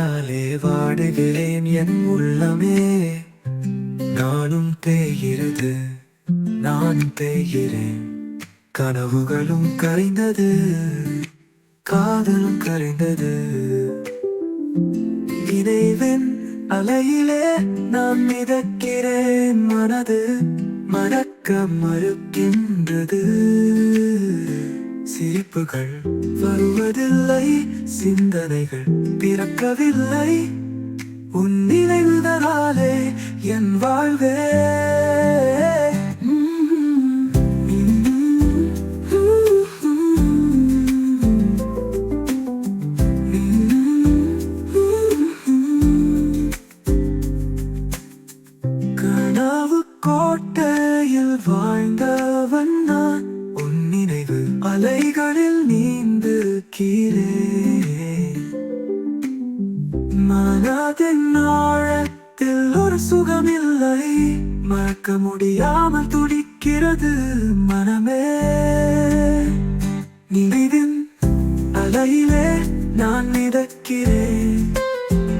தேய்ந்தேன் என் உள்ளமே. நானும் தேய்கிறது நான் தேய்கிறேன். கனவுகளும் கரைந்தது காதலும் கரைந்தது. நினைவின் அலையிலே நான் மிதக்கிறேன் மனது மறக்க மறுக்கின்றது. சிரிப்புகள் வருவதில்லை சிந்தனைகள் பிறக்கவில்லை. உன் நினைவுதனாலே என் வாழ்வே. கனவு அலைகளில் நீந்து கீழே. மனதின் ஆழத்தில் ஒரு சுகமில்லை. மறக்க முடியாமல் துடிக்கிறது மனமே. நினைவின் அலையிலே நான் மிதக்கிறேன்.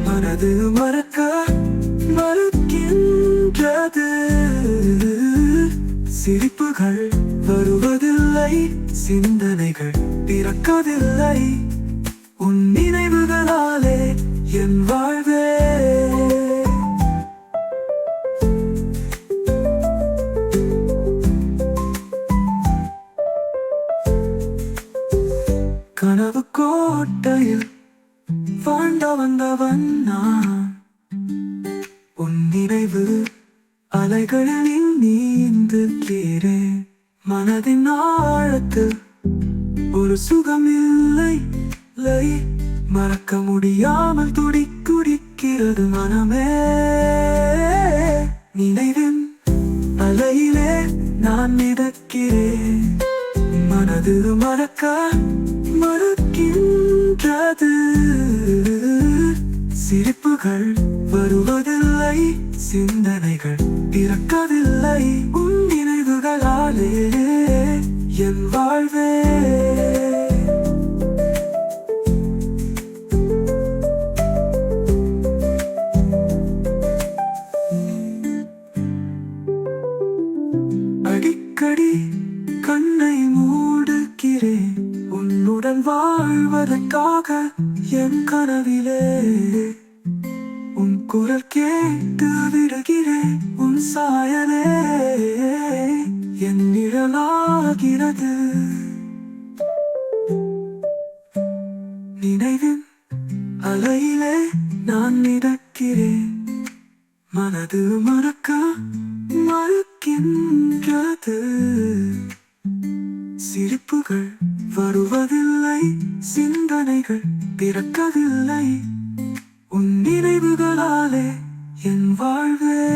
மனது மர சிரிப்புகள் வருவதில்லை சிந்தனைகள் பிறக்கதில்லை உன் நினைவுகளாலே என் வாழ்வே. கனவு கோட்டையில் வாழ்ந்த வந்தவன் நான். உன் நினைவு அலைகளில் நீந்து மனதின் ஆழத்தில் ஒரு சுகமில்லை. லை மறக்க முடியாமல் துடி குடிக்கிறது மனமே. நினைவின் அலையிலே நான் மிதக்கிறேன். மனது மறக்க மறுக்கின்றது. சிரிப்புகள் வருவதில்லை சிந்தனைகள் பிறக்கவில்லை. உன் நினைவுகளாலே என் வாழ்வே. அடிக்கடி வாழ்வதற்காக என் கனவிலே உன் குரல் கேட்டு விடுகிறேன் உன் சாயலே என் நிழலாகிறது. நினைவின் அலையிலே நான் மிதக்கிறேன் மனது மறக்க மறுக்கின்றது. சிரிப்புகள் வருவதில்லை சிந்தனைகள் பிறக்கவில்லை. உன் நினைவுகளாலே என் வாழ்வே.